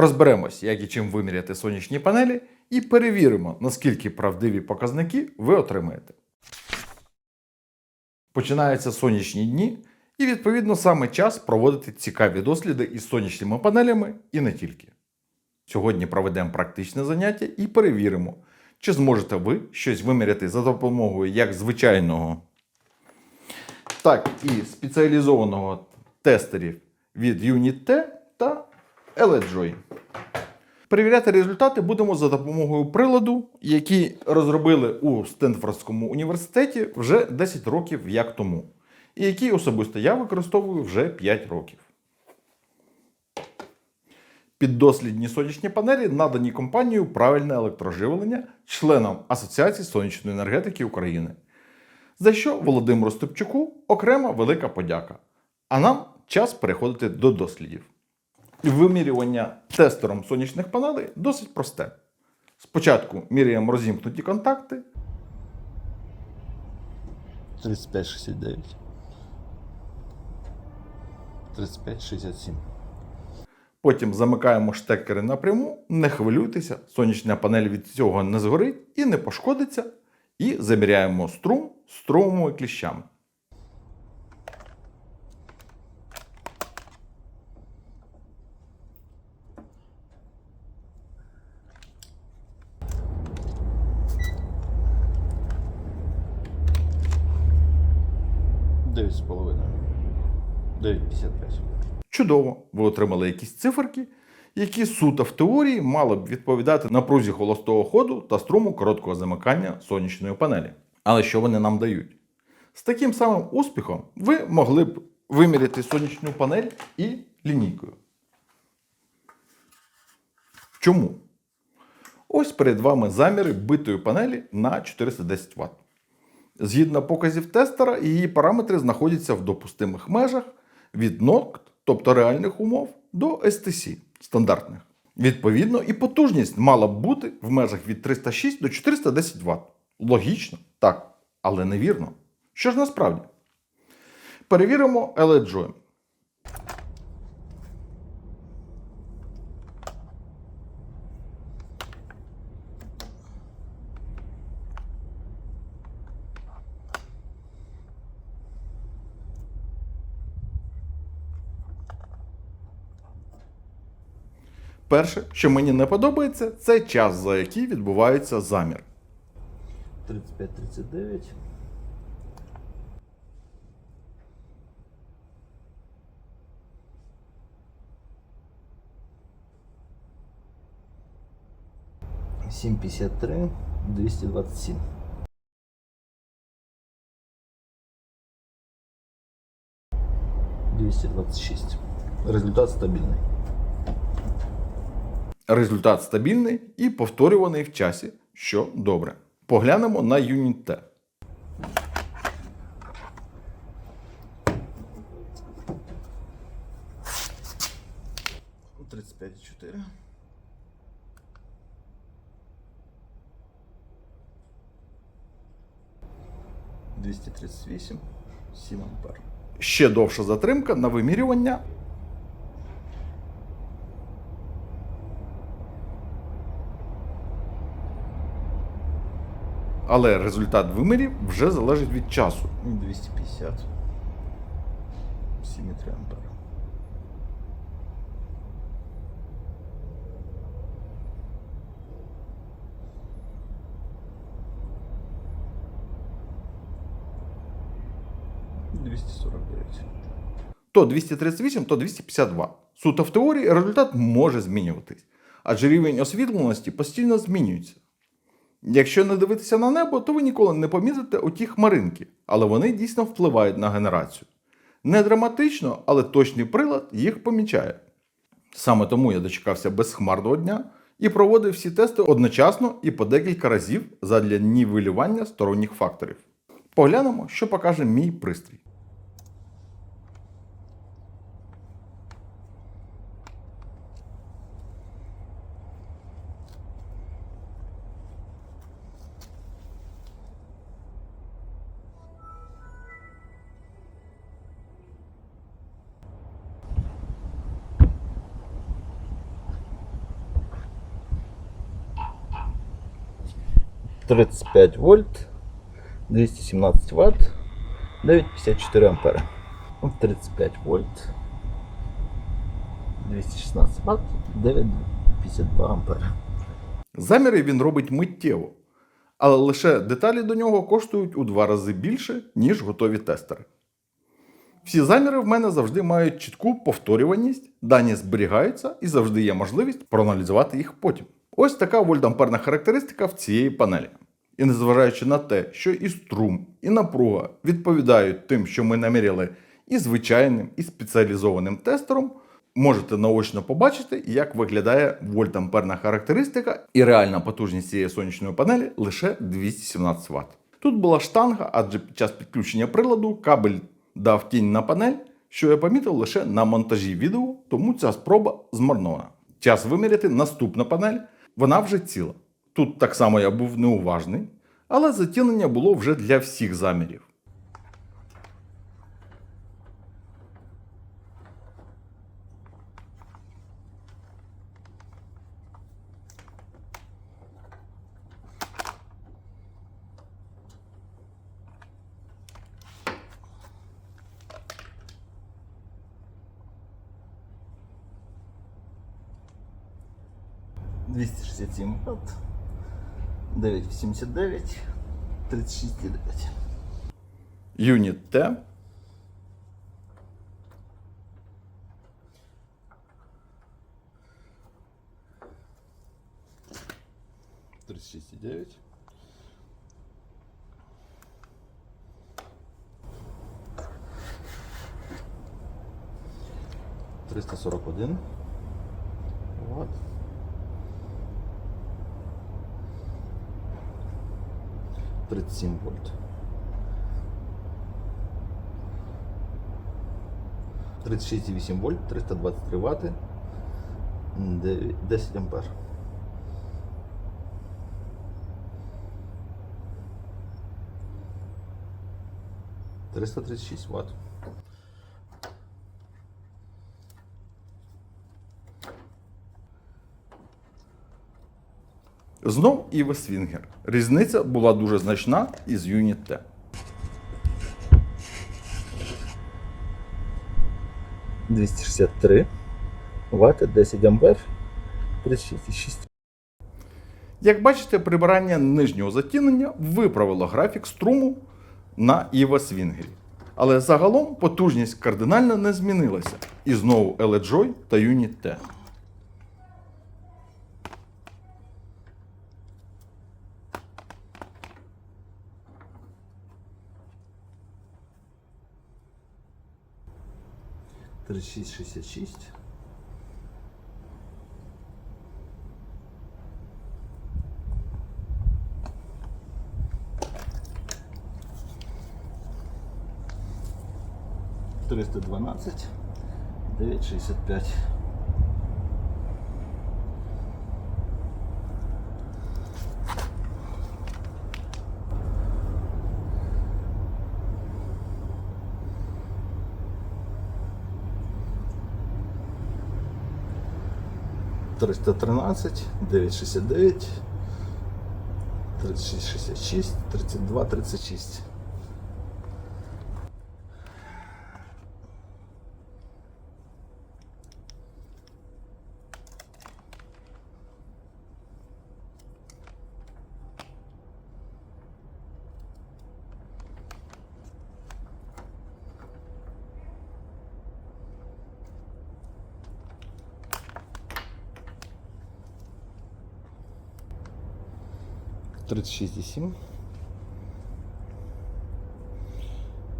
Розберемось, як і чим виміряти сонячні панелі, і перевіримо, наскільки правдиві показники ви отримаєте. Починаються сонячні дні, і відповідно саме час проводити цікаві досліди із сонячними панелями і не тільки. Сьогодні проведемо практичне заняття і перевіримо, чи зможете ви щось виміряти за допомогою як звичайного, так і спеціалізованого тестерів від Unit-T та LEDJOY. Перевіряти результати будемо за допомогою приладу, який розробили у Стенфордському університеті вже 10 років як тому, і який особисто я використовую вже 5 років. Піддослідні сонячні панелі надані компанією правильне електроживлення членам Асоціації сонячної енергетики України. За що Володимиру Степчуку окрема велика подяка. А нам час переходити до дослідів. Вимірювання тестером сонячних панелей досить просте. Спочатку міряємо розімкнуті контакти, 35-69. 35-67. потім замикаємо штекери напряму, не хвилюйтеся, сонячна панель від цього не згорить і не пошкодиться. І заміряємо струм струмовими кліщами. Дев'ять з половиною. 9,55. Чудово, ви отримали якісь циферки, які суто в теорії мали б відповідати напрузі холостого ходу та струму короткого замикання сонячної панелі. Але що вони нам дають? З таким самим успіхом ви могли б виміряти сонячну панель і лінійкою. Чому? Ось перед вами заміри битої панелі на 410 Вт. Згідно показів тестера, її параметри знаходяться в допустимих межах від норм, тобто реальних умов, до STC стандартних. Відповідно, і потужність мала б бути в межах від 306 до 410 Вт. Логічно, так, але невірно. Що ж насправді? Перевіримо LED Перше, що мені не подобається, це час, за який відбувається замір. 35-39. Сім п'ятдесят три, двісті двадцять сім. Двісті двадцять шість. Результат стабільний. Результат стабільний і повторюваний в часі, що добре. Поглянемо на Unit T. Тридцять п'ять чотири. Двісті тридцять вісім. Сім ампер. Ще довша затримка на вимірювання. Але результат вимірів вже залежить від часу. 250. 7,3 ампера. Двісті сорок. То 238, то 252. Суто в теорії результат може змінюватись, адже рівень освітленості постійно змінюється. Якщо не дивитися на небо, то ви ніколи не помітите оті хмаринки, але вони дійсно впливають на генерацію. Не драматично, але точний прилад їх помічає. Саме тому я дочекався безхмарного дня і проводив всі тести одночасно і по декілька разів задля нівелювання сторонніх факторів. Поглянемо, що покаже мій пристрій. 35 вольт, 217 ватт, 9,54 ампера. Ну, 35 вольт, 216 ватт, 9,52 ампера. Заміри він робить миттєво, але лише деталі до нього коштують у два рази більше, ніж готові тестери. Всі заміри в мене завжди мають чітку повторюваність, дані зберігаються і завжди є можливість проаналізувати їх потім. Ось така вольтамперна характеристика в цієї панелі. І незважаючи на те, що і струм, і напруга відповідають тим, що ми наміряли і звичайним, і спеціалізованим тестером, можете наочно побачити, як виглядає вольтамперна характеристика і реальна потужність цієї сонячної панелі лише 217 Вт. Тут була штанга, адже під час підключення приладу кабель дав тінь на панель, що я помітив лише на монтажі відео, тому ця спроба змарнована. Час виміряти наступна панель, вона вже ціла. Тут так само я був неуважний, але затінення було вже для всіх замірів. — 267 ватт, 9,89, 36,9. Юніт Т. Тридцать шесть и девять. Триста сорок один. 37 вольт. 36,8 вольт, 323 ватти, 10 ампер. Триста тридцать шесть ватт. Знов і Весвінгер. Різниця була дуже значна із Юніт Т. «263 Вт, 10 ампер, 36,6. Як бачите, прибирання нижнього затінення виправило графік струму на Іва Свінгері. Але загалом потужність кардинально не змінилася. І знову LJ та Юніт Т. 36,66. Триста дванадцять дев'ять шістдесят п'ять. 313, 969, 3666, 32, 36. 36,7,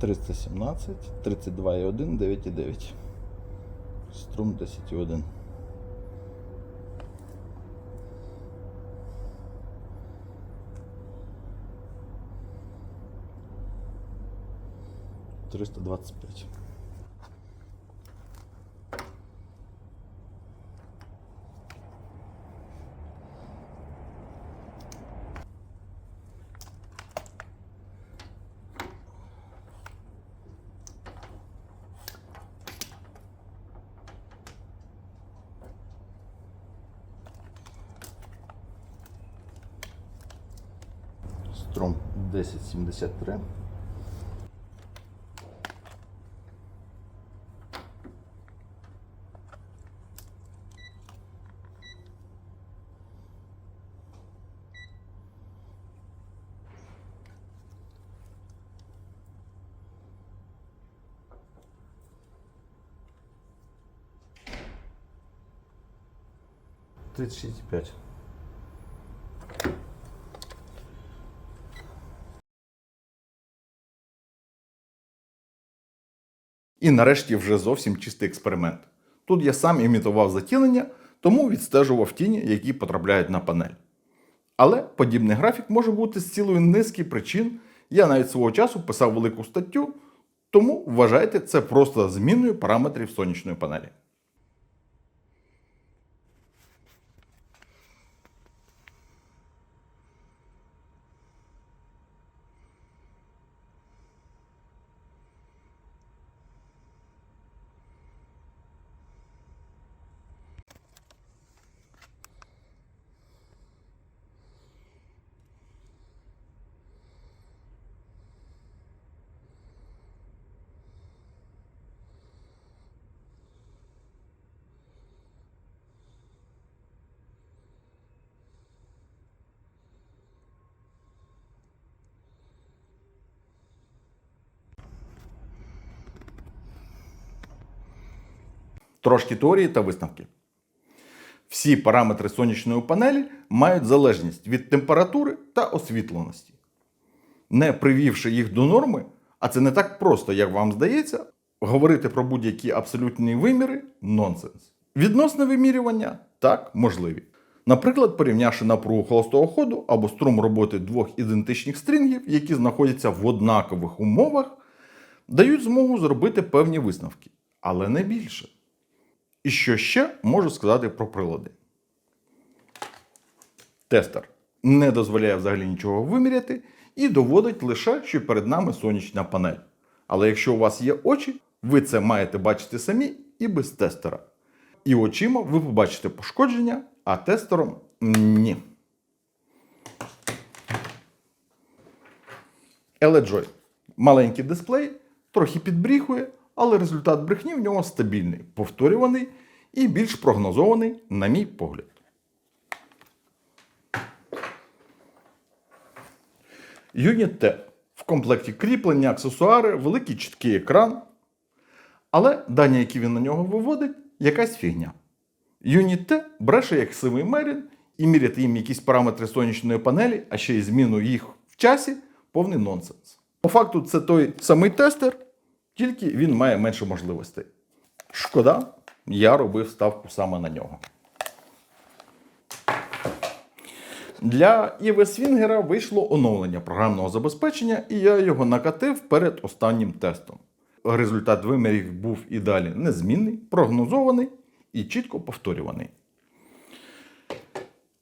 317, 32,1, 9,9. Струм 10,1. Триста двадцать пять. Стром 1073. Тридцать шесть пять. І нарешті вже зовсім чистий експеримент. Тут я сам імітував затілення, тому відстежував тіні, які потрапляють на панель. Але подібний графік може бути з цілої низки причин. Я навіть свого часу писав велику статтю, тому вважайте це просто зміною параметрів сонячної панелі. Трошки теорії та висновки. Всі параметри сонячної панелі мають залежність від температури та освітленості. Не привівши їх до норми, а це не так просто, як вам здається, говорити про будь-які абсолютні виміри нонсенс. Відносне вимірювання так можливі. Наприклад, порівнявши напругу холостого ходу або струм роботи двох ідентичних стрінгів, які знаходяться в однакових умовах, дають змогу зробити певні висновки, але не більше. І що ще можу сказати про прилади? Тестер не дозволяє взагалі нічого виміряти і доводить лише, що перед нами сонячна панель. Але якщо у вас є очі, ви це маєте бачити самі і без тестера. І очима ви побачите пошкодження, а тестером ні. LEDJOY. Маленький дисплей, трохи підбріхує, але результат брехні в нього стабільний, повторюваний і більш прогнозований, на мій погляд. Юніт Т. В комплекті кріплення, аксесуари, великий чіткий екран. Але дані, які він на нього виводить, якась фігня. Юніт Т бреше як сивий мерін, і міряти їм якісь параметри сонячної панелі, а ще й зміну їх в часі повний нонсенс. По факту, це той самий тестер, тільки він має менше можливостей. Шкода, я робив ставку саме на нього. Для Іви Свінгера вийшло оновлення програмного забезпечення, і я його накатив перед останнім тестом. Результат вимірів був і далі незмінний, прогнозований і чітко повторюваний.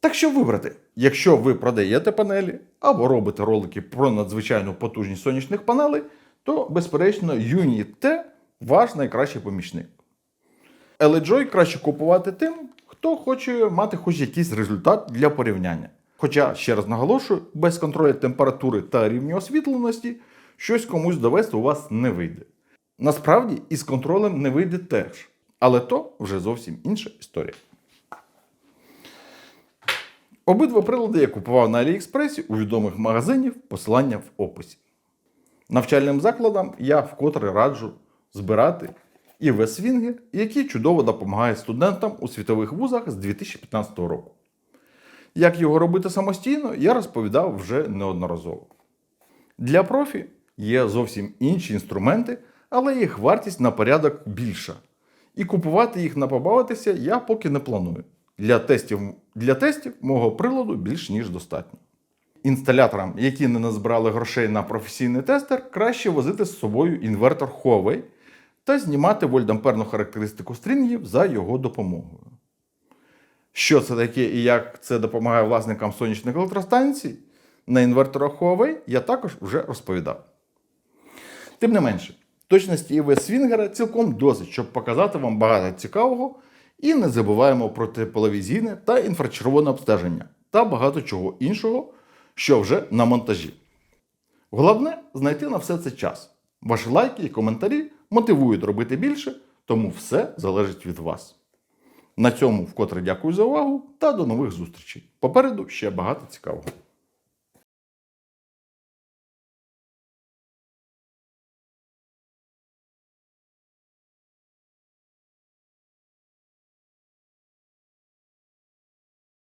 Так що вибрати, якщо ви продаєте панелі або робите ролики про надзвичайну потужність сонячних панелей, то, безперечно, Unit T ваш найкращий помічник. LEJOY краще купувати тим, хто хоче мати хоч якийсь результат для порівняння. Хоча, ще раз наголошую, без контролю температури та рівня освітленості щось комусь довести у вас не вийде. Насправді, і з контролем не вийде теж. Але то вже зовсім інша історія. Обидва прилади я купував на Аліекспресі у відомих магазинів, посилання в описі. Навчальним закладам я вкотре раджу збирати і Свінгер, який чудово допомагає студентам у світових вузах з 2015 року. Як його робити самостійно, я розповідав вже неодноразово. Для профі є зовсім інші інструменти, але їх вартість на порядок більша. І купувати їх на побавитися я поки не планую. Для тестів, для тестів мого приладу більш ніж достатньо. Інсталяторам, які не назбирали грошей на професійний тестер, краще возити з собою інвертор Huawei та знімати вольтамперну характеристику стрінгів за його допомогою. Що це таке і як це допомагає власникам сонячних електростанцій, на інверторах Huawei я також вже розповідав. Тим не менше, точності ІВ Свінгера цілком досить, щоб показати вам багато цікавого, і не забуваємо про тепловізійне та інфрачервоне обстеження та багато чого іншого, що вже на монтажі. Головне знайти на все це час. Ваші лайки і коментарі мотивують робити більше, тому все залежить від вас. На цьому вкотре дякую за увагу та до нових зустрічей. Попереду ще багато цікавого.